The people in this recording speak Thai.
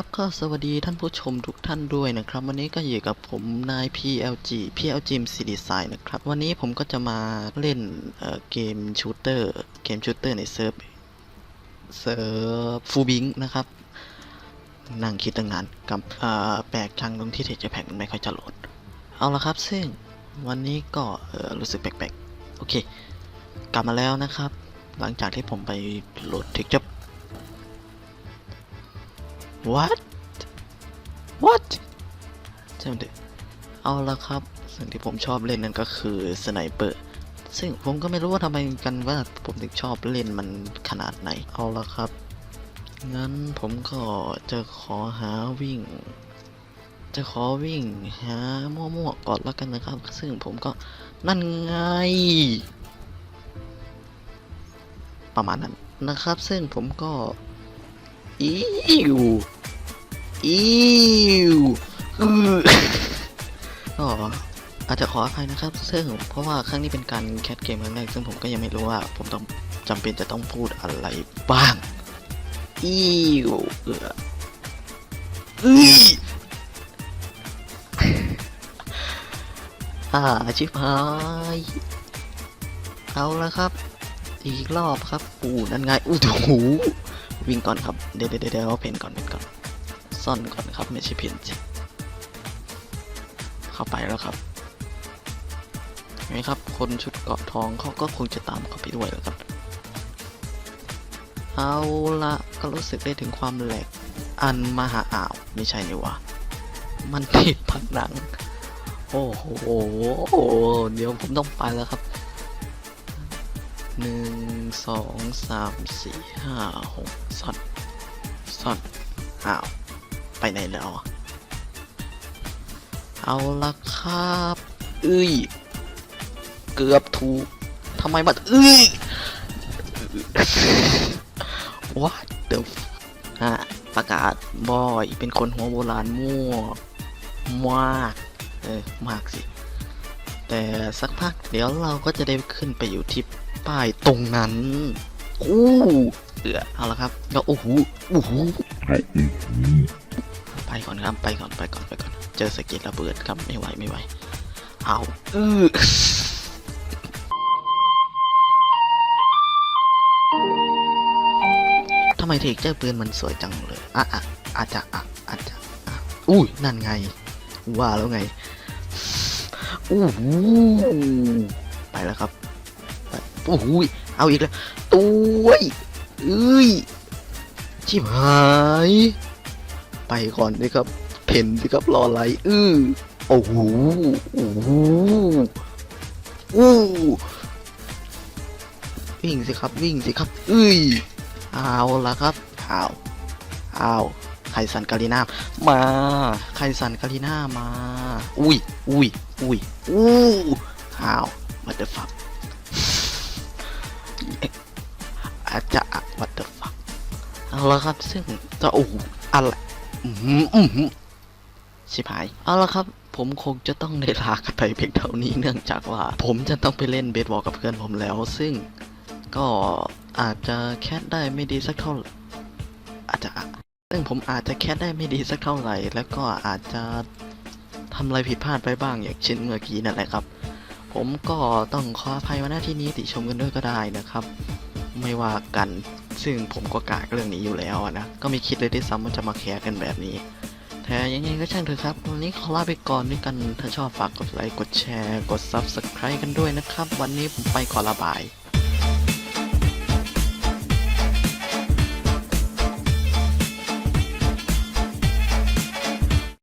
ครับก็สวัสดีท่านผู้ชมทุกท่านด้วยนะครับ วันนี้ก็อยู่กับผมนาย PLG PLG MC Design นะครับ วันนี้ผมก็จะมาเล่นเเกมชูเตอร์เกมชูเตอร์ในเซิร์ฟเซิร์ฟฟูบิงนะครับ นั่งคิดตั้งนานกับอ่อแปลกจังตรงที่เทคแพ็กมันไม่ค่อยจะโหลด เอาละครับซึ่งวันนี้ก็รู้สึกแปลกๆ โอเค กลับมาแล้วนะครับ หลังจากที่ผมไปโหลดเทคจับ what what จำดิเอาละครับ สิ่งที่ผมชอบเล่นนั่นก็คือสไนเปอร์ซึ่งผมก็ไม่รู้ว่าทำไมกันว่าผมถึงชอบเล่นมันขนาดไหน เอาละครับ งั้นผมก็จะขอหาวิ่ง จะขอวิ่งหามั่วๆก่อนแล้วกันนะครับ ซึ่งผมก็นั่นไง ประมาณนั้นนะครับ ซึ่งผมก็ อิวอิวอือก็อาจจะขออภัยนะครับเซึ่งเพราะว่าครั้งนี้เป็นการแคสเกมครั้งแรกซึ่งผมก็ยังไม่รู้ว่า ผมต้องจำเป็นจะต้องพูดอะไรบ้างอิวเอออืออ่าชิบหายเอาละครับ อีกรอบครับ อู้นั่นไงอู้หู วิ่งก่อนครับ เดี๋ยวเดี๋ยวเดี๋ยวเพนก่อนเพนก่อน ซ่อนก่อนครับ ไม่ใช่เพนสิเข้าไปแล้วครับเห็นไหมครับ คนชุดเกาะทองเขาก็คงจะตามเขาไปด้วยแล้วครับ เอาละก็รู้สึกได้ถึงความแหลก อันมหาอ่าวไม่ใช่นี่วะ มันติดผนัง โอ้โห เดี๋ยวผมต้องไปแล้วครับ หนึ่งสองสามสี่ห้าหกซ่อนซ่อนอ้าว ไปไหนแล้วอะเอาละครับเอ้ย เกือบถูกทำไมมันเอ้ย what the f- ฮะประกาศบอยเป็นคนหัวโบราณมั่วมาก เออมากสิ แต่สัก พักเดี๋ยวเราก็จะได้ขึ้นไปอยู่ที่ป้ายตรงนั้นอู้เอือเอาละครับก็โอ้โหโอ้โหไปก่อนครับไปก่อนไปก่อนไปก่อน เจอสะเก็ดระเบิดครับไม่ไหวไม่ไหวเอาเออทำไมเทคเจอร์ปืนมันสวยจังเลยอะอะอาจจะอะอาจจะอะอุ้ยนั่นไง ว่าแล้วไง อู้หูไปแล้วครับไปโอ้โหเอาอีกแล้วตุ้ยเอ้ยชิบหาย ไปก่อนเลยครับเห็นสิครับรออะไรอื้อโอ้โหโอ้โหอู้วิ่งสิครับวิ่งสิครับเอ้ยเอาละครับเอาเอา ไคสันกาลิน่ามาไคสันกาลิน่ามา อุ้ยอุ้ยอุ้ยอู้อ้าว what the fuck อาจจะ what the fuck เอาละครับซึ่งจะโอ้อะไรอือหืออือหือชิบหาย เอาละครับผมคงจะต้องได้ลากันไปเพียงเท่านี้เนื่องจากว่า ผมจะต้องไปเล่นเบสบอลกับเพื่อนผมแล้ว ซึ่งก็อาจจะแคสได้ไม่ดีสักเท่าอาจจะ ซึ่งผมอาจจะแคสได้ไม่ดีสักเท่าไหร่ แล้วก็อาจจะทำอะไรผิดพลาดไปบ้างอย่างเช่นเมื่อกี้นั่นแหละครับ ผมก็ต้องขออภัยมาณที่นี้ติชมกันด้วยก็ได้นะครับ ไม่ว่ากันซึ่งผมก็กากเรื่องนี้อยู่แล้วนะ ก็ไม่คิดเลยที่ซ้ำว่าจะมาแคร์กันแบบนี้แต่ยังไงก็ช่างเถอะครับ วันนี้ขอลาไปก่อนด้วยกันถ้าชอบฝากกดไลค์กดแชร์ กด Subscribe กันด้วยนะครับ วันนี้ผมไปขอละบาย